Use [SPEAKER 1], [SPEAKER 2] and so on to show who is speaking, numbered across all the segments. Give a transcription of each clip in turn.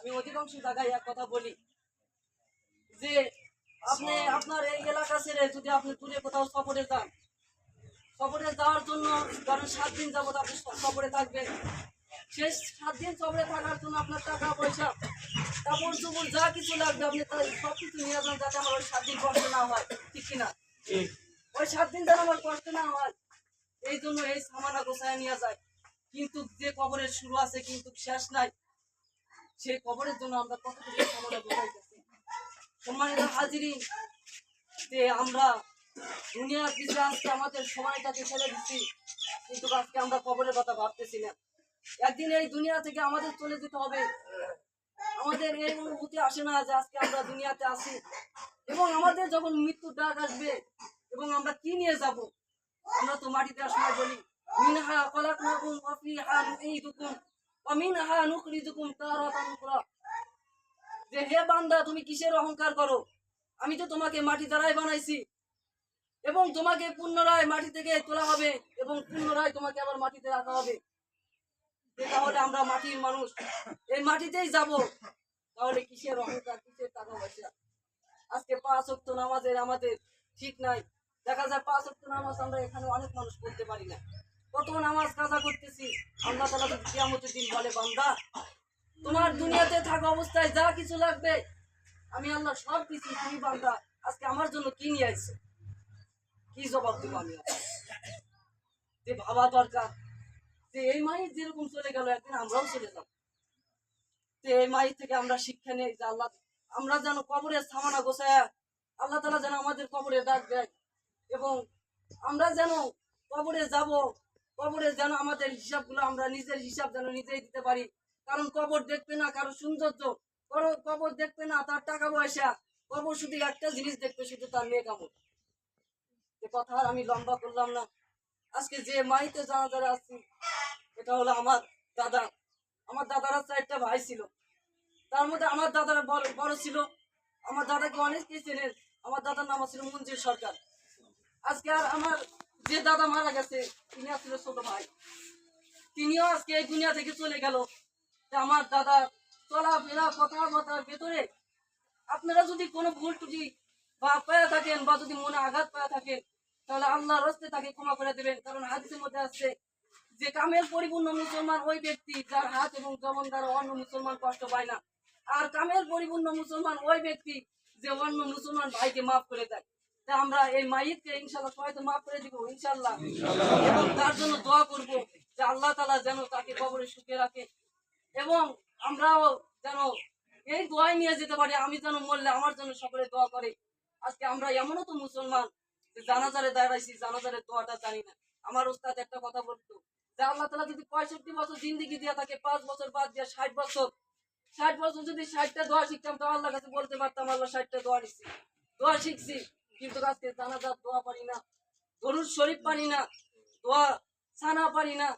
[SPEAKER 1] আমি অধিকাংশ জায়গায় এক কথা বলি যে আপনি আপনার এই এলাকা ছেড়ে যদি আপনি দূরে কোথাও সফরে যান, সফরে যাওয়ার জন্য কারণ সাত দিন যাবত আপনি সফরে থাকবেন। শেষ সাত দিন সফরে থাকার জন্য আপনার টাকা, পয়সা, কাপড় চোপড় যা কিছু লাগবে আপনি তাই সব কিছু নিয়ে যান যাতে আমার ওই সাত দিন কষ্ট না হয়, ঠিক কিনা? ওই সাত দিন যেন আমার কষ্ট না হয়, এই জন্য এই সামানা গোছায় নিয়ে যায়। কিন্তু যে কবরের শুরু আছে কিন্তু শেষ নাই সেই কবরের জন্য আমরা কতটুকু সামানা গোছাইতেছি সম্মানিত হাজিরিন, যে আমরা দুনিয়ার পিছনে আজকে আমাদের সময়টাকে ফেলে দিচ্ছি কিন্তু আজকে আমরা কবরের কথা ভাবতেছি না। একদিন এই দুনিয়া থেকে আমাদের চলে যেতে হবে। আমাদের এই অনুভূতি আসে না যে আজকে আমরা দুনিয়াতে আছি। এবং আমাদের যখন মৃত্যুর ডাক আসবে, এবং আমরা কি নিয়ে যাব? আমরা তো মাটিতে সময় বলি, মিনহা খলাকনাকুম ওয়া ফিহা নুঈদুকুম। উখরা যে হে বান্দা, তুমি কিসের অহংকার করো? আমি তো তোমাকে মাটি দ্বারাই বানাইছি। এবং তোমাকে পুনরায় মাটি থেকে তোলা হবে এবং পুনরায় তোমাকে আবার মাটিতে রাখা হবে। তাহলে আমরা মাটির মানুষ। এই মাটিতেই যাব। তাহলে কিসের অহংকার, কিসের টাকা পয়সা? আজকে পাঁচ অক্ত নামাজের আমাদের ঠিক নাই। দেখা যায় পাঁচ অক্ত নামাজ আমরা এখানে অনেক মানুষ পড়তে পারি না। কত নামাজ কাজা করতেছি। আল্লাহ তালা কিয়ামতের দিন বলে, বান্দা, তোমার দুনিয়াতে থাকা অবস্থায় যা কিছু লাগবে, আমি আল্লাহ সব কিছু তুমি বান্দা। আজকে আমার জন্য কি নিয়ে আসছে কি জবাব দেবো আমি যে ভাবা দরকার। যে এই মাই যেরকম চলে গেল, একদিন আমরাও চলে যাব। যে এই মাই থেকে আমরা শিক্ষা নেই, যে আল্লাহ, আমরা যেন কবরের সামানা গোছায়, আল্লাহ তালা যেন আমাদের কবরে ডাক দেয়। এবং আমরা যেন কবরে যাব কবরে যেন আমাদের হিসাবগুলো আমরা নিজের হিসাব যেন নিজেই দিতে পারি। কারণ কবর দেখবে না, কারও সৌন্দর্য। কবর দেখবে না, তার টাকা পয়সা। কবর শুধু একটা জিনিস দেখবে, শুধু তার মেয়ে কামড়। যে কথা আর আমি লম্বা করলাম না। আজকে যে মাইতে জানা যারা আছি, এটা হলো আমার দাদা। আমার দাদারা চারটা ভাই ছিল। তার মধ্যে আমার দাদারা বড় বড় ছিল। আমার দাদাকে অনেকে চেনেন। আমার দাদার নাম ছিল মঞ্জুর সরকার। আজকে আর আমার যে দাদা মারা গেছে, তিনি আসলে ছোট ভাই। তিনিও আজকে এই দুনিয়া থেকে চলে গেল। আমার দাদা, চলাফেরা, কথাবার্তার ভেতরে আপনারা যদি কোনো ভুল টুটি বা পায়া থাকেন বা যদি মনে আঘাত পায়া থাকেন, তাহলে আল্লাহর রস্তে তাকে ক্ষমা করে দেবেন। কারণ হাদিসের মধ্যে আসছে যে, কামের পরিপূর্ণ মুসলমান ওই ব্যক্তি যার হাত এবং জমন দ্বারা অন্য মুসলমান কষ্ট পায় না। আর কামের পরিপূর্ণ মুসলমান ওই ব্যক্তি যে অন্য মুসলমান ভাইকে মাফ করে দেয়। আমরা এই মাইককে ইনশাল্লাহ সবাই মাফ করে দিব, ইনশাল্লাহ। এবং তার জন্য দোয়া করব যে আল্লাহ তালা যেন তাকে কবরে সুখে রাখে। এবং আমরাও যেন এই দোয়াই নিয়ে যেতে পারি, আমি যেন মরলে আমার জন্য সকলে দোয়া করে। আজকে আমরা এমনও তো মুসলমান যে জানাজারে দাঁড়াইছি, জানাজারের দোয়াটা জানি না। আমার ওস্তাদ একটা কথা বলতো, যে আল্লাহ তালা যদি পঁয়ষট্টি বছর জিন্দিগি দিয়ে থাকে, পাঁচ বছর বাদ দিয়ে ষাট বছর ষাট বছর যদি ষাটটা দোয়া শিখতাম, তো আল্লাহ কাছে বলতে পারতাম, আল্লাহ ষাটটা দোয়া শিখছি দোয়া শিখছি। কিন্তু আজকে জানাজার দোয়া পারি না। গরুর শরীফ পারি না দোয়া ছানা পারি না।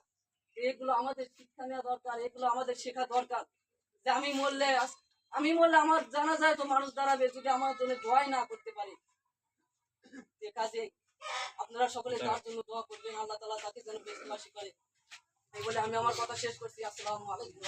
[SPEAKER 1] এগুলো আমাদের শিক্ষা নেওয়া দরকার এগুলো আমাদের শেখা দরকার। যে আমি মরলে আমি মরলে আমার জানা যায় তো মানুষ দাঁড়াবে যদি আমার জন্য দোয়াই না করতে পারে। যে কাজে আপনারা সকলে তার জন্য দোয়া করবেন আল্লাহ তালা তাকে যেন বেশি করে। এই বলে আমি আমার কথা শেষ করছি। আসসালামু আলাইকুম।